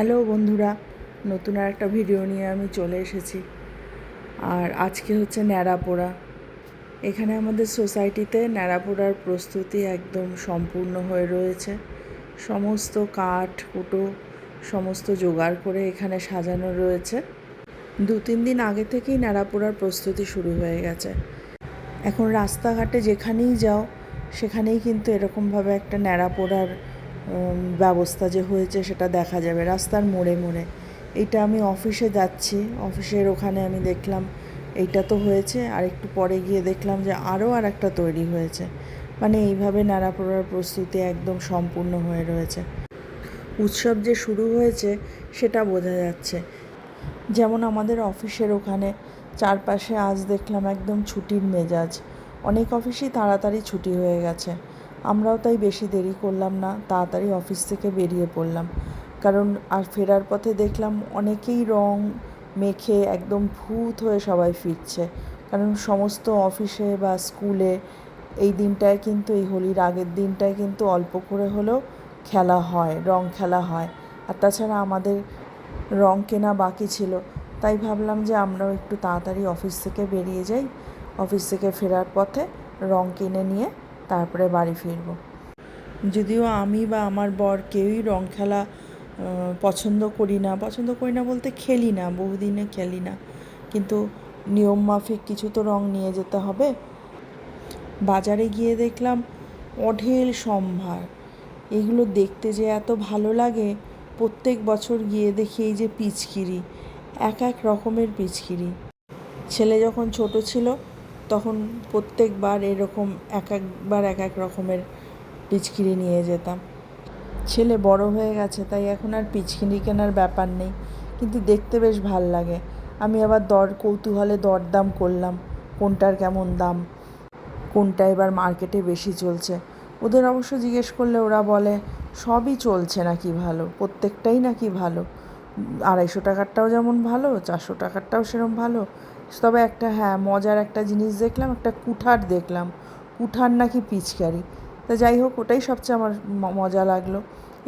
Hello বন্ধুরা, নতুন আর একটা ভিডিও নিয়ে আমি চলে এসেছি। আর আজকে হচ্ছে ন্যাড়াপোড়া এখানে আমাদের সোসাইটিতে ন্যাড়াপোড়ার প্রস্তুতি একদম সম্পূর্ণ হয়ে রয়েছে। সমস্ত কাঠ, কুটো, সমস্ত জোগাড় করে এখানে সাজানো রয়েছে। দু তিন দিন আগে থেকেই ন্যাড়াপোড়ার প্রস্তুতি শুরু হয়ে গেছে। এখন রাস্তাঘাটে যেখানেই যাও, সেখানেই কিন্তু এরকমভাবে একটা ন্যাড়াপোড়ার ব্যবস্থা যে হয়েছে সেটা দেখা যাবে। রাস্তার মোড়ে মোড়ে। এইটা আমি অফিসে যাচ্ছি। অফিসের ওখানে আমি দেখলাম এইটা তো হয়েছে। আর একটু পরে গিয়ে দেখলাম যে আরও আর একটা তৈরি হয়েছে। মানে এইভাবে ন্যাড়াপোড়ার প্রস্তুতি একদম সম্পূর্ণ হয়ে রয়েছে। উৎসব যে শুরু হয়েছে সেটা বোঝা যাচ্ছে। যেমন আমাদের অফিসের ওখানে চারপাশে আজ দেখলাম একদম ছুটির মেজাজ। অনেক অফিসই তাড়াতাড়ি ছুটি হয়ে গেছে। আমরাও তাই বেশি দেরি করলাম না, তাড়াতাড়ি অফিস থেকে বেরিয়ে পড়লাম। কারণ আর ফেরার পথে দেখলাম অনেকেই রং মেখে একদম ভূত হয়ে সবাই ফিরছে। কারণ সমস্ত অফিসে বা স্কুলে এই দিনটায় কিন্তু, এই হোলির আগের দিনটায় কিন্তু অল্প করে হলেও খেলা হয়, রং খেলা হয়। আর তাছাড়া আমাদের রং কেনা বাকি ছিল, তাই ভাবলাম যে আমরাও একটু তাড়াতাড়ি অফিস থেকে বেরিয়ে যাই। অফিস থেকে ফেরার পথে রং কিনে নিয়ে তারপরে বাড়ি ফিরবো। যদিও আমি বা আমার বর কেউই রং খেলা পছন্দ করি না। পছন্দ করি না বলতে খেলি না, বহুদিনে খেলি না। কিন্তু নিয়ম মাফিক কিছু তো রং নিয়ে যেতে হবে। বাজারে গিয়ে দেখলাম অঢেল সম্ভার। এগুলো দেখতে যে এত ভালো লাগে, প্রত্যেক বছর গিয়ে দেখি এই যে পিচকিরি, এক এক রকমের পিচকিরি। ছেলে যখন ছোট ছিল তখন প্রত্যেকবার এরকম এক একবার এক এক রকমের পিচকিরি নিয়ে যেতাম। ছেলে বড় হয়ে গেছে, তাই এখন আর পিচকিরি কেনার ব্যাপার নেই, কিন্তু দেখতে বেশ ভালো লাগে। আমি আবার দর, কৌতূহলে দরদাম করলাম, কোনটার কেমন দাম, কোনটা এবার মার্কেটে বেশি চলছে। ওদের অবশ্য জিজ্ঞেস করলে ওরা বলে, সবই চলছে নাকি ভালো, প্রত্যেকটাই নাকি ভালো আড়াইশো টাকারটাও যেমন ভালো, চারশো টাকারটাও সেরকম ভালো তবে একটা হ্যাঁ মজার একটা জিনিস দেখলাম, একটা কুঠার দেখলাম। কুঠার নাকি পিচকারি। তা যাই হোক, ওটাই সবচেয়ে আমার মজা লাগল।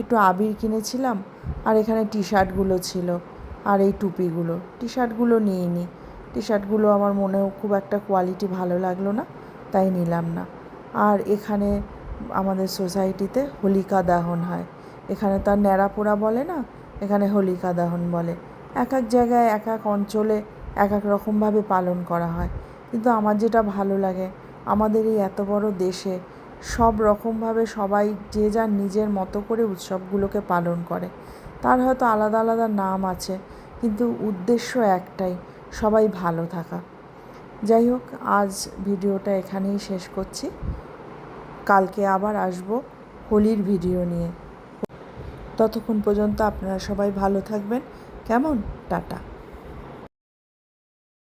একটু আবির কিনেছিলাম, আর এখানে টি শার্টগুলো ছিল, আর এই টুপিগুলো। টি শার্টগুলো নিইনি। টি শার্টগুলো আমার মনেও খুব একটা কোয়ালিটি ভালো লাগল না, তাই নিলাম না। আর এখানে আমাদের সোসাইটিতে হোলিকা দাহন হয়। এখানে তার ন্যাড়া পোড়া বলে না, এখানে হোলিকা দাহন বলে। এক এক জায়গায়, এক এক অঞ্চলে এক এক রকমভাবে পালন করা হয়। কিন্তু আমার যেটা ভালো লাগে, আমাদের এই এত বড় দেশে সব রকমভাবে সবাই যে যার নিজের মতো করে উৎসবগুলোকে পালন করে। তার হয়তো আলাদা আলাদা নাম আছে, কিন্তু উদ্দেশ্য একটাই, সবাই ভালো থাকা। যাই হোক, আজ ভিডিওটা এখানেই শেষ করছি। কালকে আবার আসব হোলির ভিডিও নিয়ে। ততক্ষণ পর্যন্ত আপনারা সবাই ভালো থাকবেন। কেমন? টাটা।